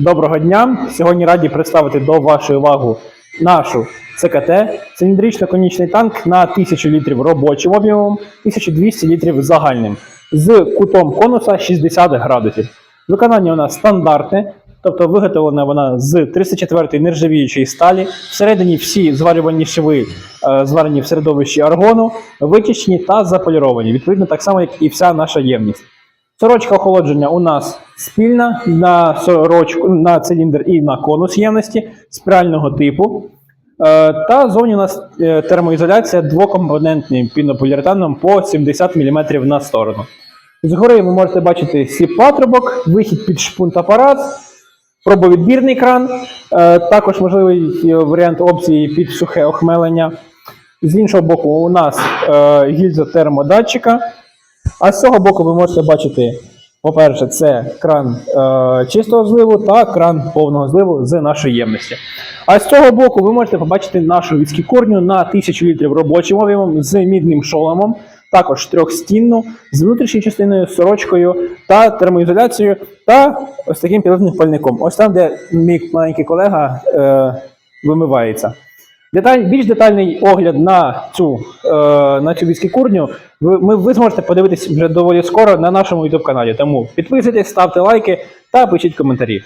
Доброго дня! Сьогодні раді представити до вашої уваги нашу ЦКТ циліндрично-конічний танк на 1000 літрів робочим об'ємом, 1200 літрів загальним з кутом конуса 60 градусів. Виконання у нас стандартне, тобто виготовлена вона з 304-ї нержавіючої сталі. Всередині всі зварювальні шви е, зварені в середовищі аргону, вичищені та заполіровані. Відповідно, так само, як і вся наша ємність. Сорочка охолодження у нас спільна на сорочку, на циліндр і на конус ємності спірального типу. Е, Та зовні у нас е, термоізоляція двокомпонентним пінополіуретаном по 70 мм на сторону. Згори ви можете бачити сіп патрубок, вихід під шпунт апарат, пробовідбірний кран, е, також можливий варіант опції під сухе охмелення. З іншого боку, у нас гільза термодатчика. А з цього боку ви можете бачити, по-перше, це кран е, чистого зливу та кран повного зливу з нашої ємності. А з цього боку ви можете побачити нашу віскікурню на 1000 літрів робочим об'ємом з мідним шоломом, також трьохстінну, з внутрішньою частиною, сорочкою та термоізоляцією, та ось таким пілотним пальником. Ось там, де мій маленький колега е, вимивається. Деталь, більш детальний огляд на цю, е, на цю віскікурню ви, ми, ви зможете подивитись вже доволі скоро на нашому YouTube каналі. Тому підписуйтесь, ставте лайки та пишіть коментарі.